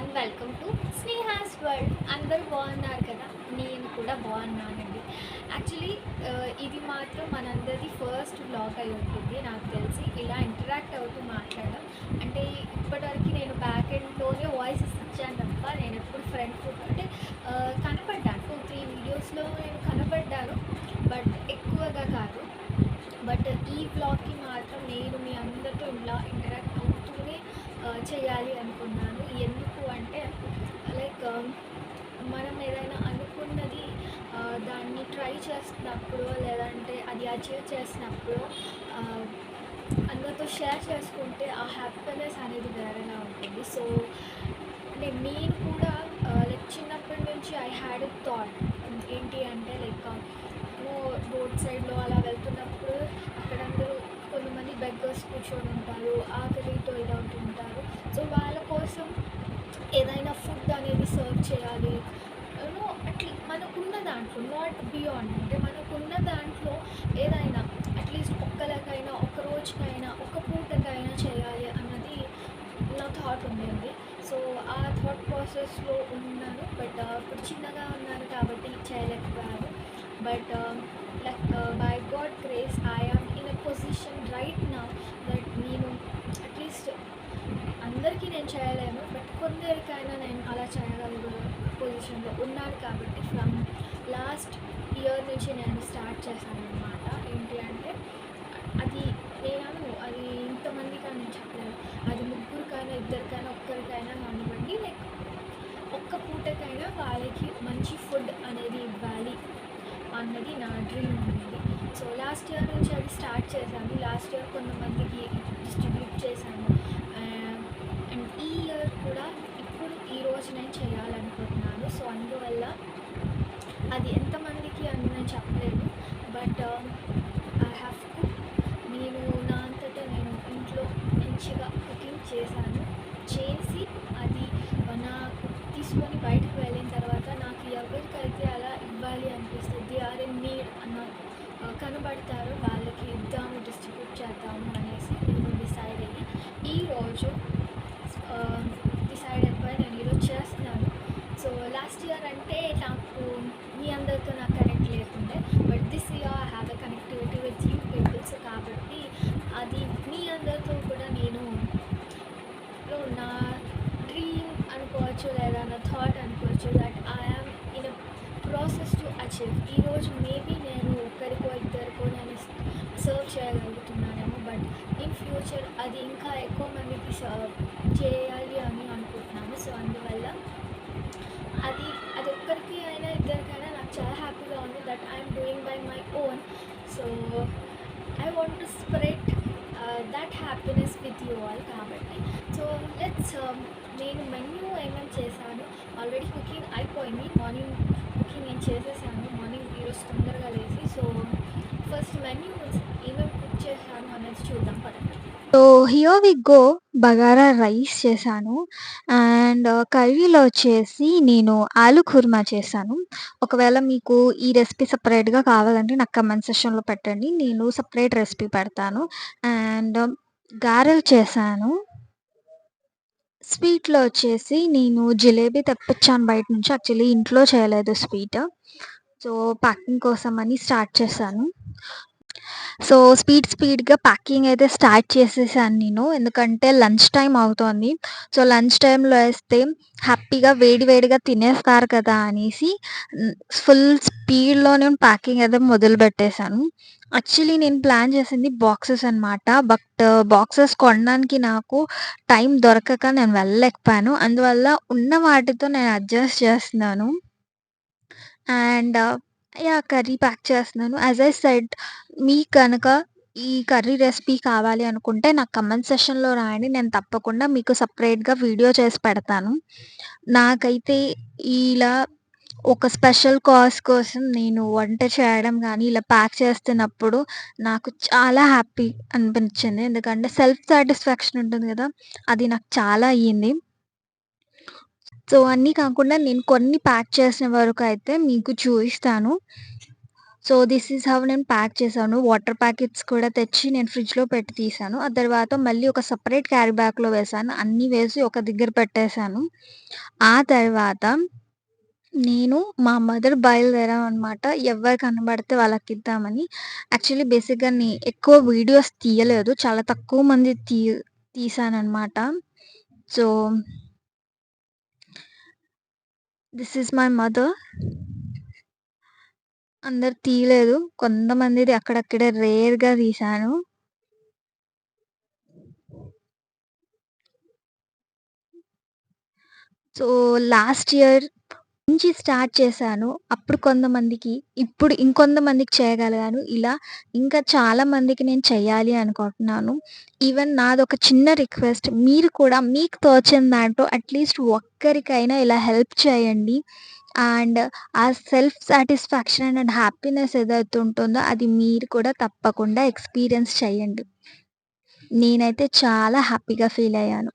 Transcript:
One welcome to Sneha's world అందరూ బాగున్నారు కదా? నేను కూడా బాగున్నానండి. యాక్చువల్లీ uh, ఇది మాత్రం మనందరిది ఫస్ట్ బ్లాగ్ అయి ఉంటుంది. నాకు తెలిసి ఇలా ఇంటరాక్ట్ అవుతూ మాట్లాడడం. అంటే ఇప్పటివరకు నేను బ్యాక్ ఎండ్లోనే వాయిసెస్ ఇచ్చాను తప్ప నేను ఎప్పుడు ఫ్రంట్ ఫుట్ అంటే uh, కనపడ్డాను. టూ త్రీ వీడియోస్లో నేను కనపడ్డాను. బట్ ఎక్కువగా కాదు. బట్ ఈ బ్లాగ్కి మాత్రం నేను మీ అందరితో ఇలా ఇంటరాక్ట్ అవుతూనే uh, చేయాలి అనుకున్నాను. ఎందుకు మనం ఏదైనా అనుకున్నది దాన్ని ట్రై చేస్తున్నప్పుడు లేదంటే అది అచీవ్ చేసినప్పుడు అందరితో షేర్ చేసుకుంటే ఆ హ్యాపీనెస్ అనేది వేరేలా ఉంటుంది. సో నేను కూడా లైక్ చిన్నప్పటి నుంచి ఐ హ్యాడ్ ఎ థాట్ ఏంటి అంటే లైక్ రోడ్ సైడ్లో అలా వెళ్తున్నప్పుడు అక్కడ అందరూ కొంతమంది బెగ్గర్స్ కూర్చొని ఉంటారు ఆకలితో ఇదవుతుంటారు సో వాళ్ళ కోసం ఏదైనా ఫుడ్ సర్వ్ చేయాలి. యూనో మనకున్న దాంట్లో నాట్ బియాండ్ అంటే మనకున్న దాంట్లో ఏదైనా అట్లీస్ట్ ఒక్కలకైనా ఒక రోజుకైనా ఒక పూటకైనా చేయాలి అన్నది నా థాట్ ఉండేది. సో ఆ థాట్ ప్రాసెస్లో ఉన్నాను బట్ uh, ఇప్పుడు చిన్నగా ఉన్నాను కాబట్టి చేయలేకపోయాను. But like by God grace I am in a position right నా అందరికీ నేను చేయలేను బట్ కొందరికైనా నేను అలా చేయగలిగిన పొజిషన్లో ఉన్నాను కాబట్టి ఫ్రమ్ లాస్ట్ ఇయర్ నుంచి నేను స్టార్ట్ చేశాను అనమాట ఏంటి అంటే అది నేను అది ఇంతమందికైనా నేను చెప్పలేను. అది ముగ్గురికైనా ఇద్దరికైనా ఒక్కరికైనా కానివ్వండి లైక్ ఒక్క పూటకైనా వాళ్ళకి మంచి ఫుడ్ అనేది ఇవ్వాలి అన్నది నా డ్రీమ్ అనేది సో లాస్ట్ ఇయర్ నుంచి అది స్టార్ట్ చేశాను. లాస్ట్ ఇయర్ కొంతమందికి డిస్ట్రిబ్యూట్ చేశాను. ఈ ఇయర్ కూడా ఇప్పుడు ఈ రోజు నేను చేయాలనుకుంటున్నాను. సో అందువల్ల అది ఎంతమందికి అని నేను చెప్పలేను. బట్ ఐ హ్యావ్ టు నేను నా అంతటా నేను ఇంట్లో మంచిగా కుకింగ్ చేశాను. చేసి అది నాకు తీసుకొని బయటకు వెళ్ళిన తర్వాత నాకు ఎవరికైతే అలా ఇవ్వాలి అనిపిస్తుంది ఆర్ ఇన్ నీడ్ అన్న కనబడతారో వాళ్ళకి ఇద్దాము డిస్ట్రిబ్యూట్ చేద్దాము అనేసి నేను డిసైడ్ అయ్యి ఈరోజు డిసైడ్ అయిపోయి నేను ఈరోజు చేస్తున్నాను సో లాస్ట్ ఇయర్ అంటే నాకు మీ అందరితో నాకు కనెక్ట్ లేకుండే but this year I have a connectivity with you peoples కాబట్టి అది మీ అందరితో కూడా నేను నా డ్రీమ్ అనుకోవచ్చు లేదా నా థాట్ అనుకోవచ్చు that I am in a process to achieve ఈరోజు మేబీ నేను ఒక్కరికో ఇద్దరికో నేను సర్వ్ చేయగలుగుతున్నానేమో బట్ ఇన్ ఫ్యూచర్ అది ఇంకా ఎక్కువ మందికి సర్వ్ చేయాలి అని అనుకుంటున్నాను. సో అందువల్ల అది అది ఒక్కరికి అయినా ఇద్దరికైనా నాకు చాలా హ్యాపీగా ఉంది that I'm doing by my own so I want to spread that happiness with you all కాబట్టి. సో లెట్స్ um, నేను మెన్యూ ఏమేమి చేశాను? ఆల్రెడీ కుకింగ్ అయిపోయింది. మార్నింగ్ కుకింగ్ నేను చేసేసాను. మార్నింగ్ ఈరోజు తొందరగా లేచి. సో ఫస్ట్ మెన్యూ ఏమేమి కుక్ చేశాను అనేది చూద్దాం పదండి. So here we go bagara rice చేశాను. అండ్ uh, కర్రీలో వచ్చేసి నేను ఆలు కుర్మా చేశాను. ఒకవేళ మీకు ఈ రెసిపీ సపరేట్గా కావాలంటే నాకు కమెంట్ సెషన్లో పెట్టండి. నేను సపరేట్ రెసిపీ పెడతాను. అండ్ um, గారెలు చేశాను. స్వీట్లో వచ్చేసి నేను జిలేబీ తెప్పించాను బయట నుంచి. యాక్చువల్లీ ఇంట్లో చేయలేదు స్వీట్. సో ప్యాకింగ్ కోసం అని స్టార్ట్ చేశాను. సో స్పీడ్ స్పీడ్‌గా ప్యాకింగ్ అయితే స్టార్ట్ చేసేసాను నేను. ఎందుకంటే లంచ్ టైం అవుతోంది. సో లంచ్ టైంలో వేస్తే హ్యాపీగా వేడి వేడిగా తినేస్తారు కదా అనేసి ఫుల్ స్పీడ్‌లో నేను ప్యాకింగ్ అయితే మొదలుపెట్టేసాను. యాక్చువల్లీ నేను ప్లాన్ చేసింది బాక్సెస్ అనమాట. బట్ బాక్సెస్ కొనడానికి నాకు టైం దొరకక నేను వెళ్ళలేకపోయాను. అందువల్ల ఉన్న వాటితో నేను అడ్జస్ట్ చేస్తున్నాను. అండ్ యా కర్రీ ప్యాక్ చేస్తున్నాను. యాజ్ ఐ సెడ్ మీకు గనక ఈ కర్రీ రెసిపీ కావాలి అనుకుంటే నాకు కమెంట్ సెక్షన్‌లో రాయండి. నేను తప్పకుండా మీకు సెపరేట్‌గా వీడియో చేసి పెడతాను. నాకైతే ఇలా ఒక స్పెషల్ కాజ్ కోసం నేను వంట చేయడం గానీ, ఇలా ప్యాక్ చేస్తున్నప్పుడు నాకు చాలా హ్యాపీ అనిపించింది. ఎందుకంటే సెల్ఫ్ సాటిస్ఫాక్షన్ ఉంటుంది గదా! అది నాకు చాలా అయ్యింది. సో, అన్నీ కాకుండా నేను కొన్ని ప్యాక్ చేసిన వరకు అయితే మీకు చూపిస్తాను సో, దిస్ ఈజ్ హౌ నేను ప్యాక్ చేశాను. వాటర్ ప్యాకెట్స్ కూడా తెచ్చి నేను ఫ్రిడ్జ్‌లో పెట్టి తీశాను. ఆ తర్వాత మళ్ళీ ఒక సపరేట్ క్యారీ బ్యాగ్‌లో వేశాను. అన్నీ వేసి ఒక దగ్గర పెట్టేశాను. ఆ తర్వాత నేను మా మదర్ బయలుదేరాం అనమాట ఎవ్వరు కనబడితే వాళ్ళకి ఇద్దామని యాక్చువల్లీ బేసిక్‌గా నే ఎక్కువ వీడియోస్ తీయలేదు. చాలా తక్కువ మంది తీ తీసానమాట so this is my mother. అందరు తీయలేదు. కొంతమందిది అక్కడక్కడే రేర్‌గా తీశాను. సో, లాస్ట్ ఇయర్ నుంచి స్టార్ట్ చేశాను. అప్పుడు కొంతమందికి, ఇప్పుడు ఇంకొంతమందికి చేయగలిగాను. ఇలా ఇంకా చాలా మందికి నేను చేయాలి అనుకుంటున్నాను. ఈవెన్ నాదొక చిన్న రిక్వెస్ట్ మీరు కూడా మీకు తోచిన దాంట్లో అట్‌లీస్ట్ ఒక్కరికైనా ఇలా హెల్ప్ చేయండి. అండ్ ఆ సెల్ఫ్ సాటిస్ఫాక్షన్ అండ్ హ్యాపీనెస్ ఏదైతే ఉంటుందో అది మీరు కూడా తప్పకుండా ఎక్స్‌పీరియన్స్ చేయండి. నేనైతే చాలా హ్యాపీగా ఫీల్ అయ్యాను.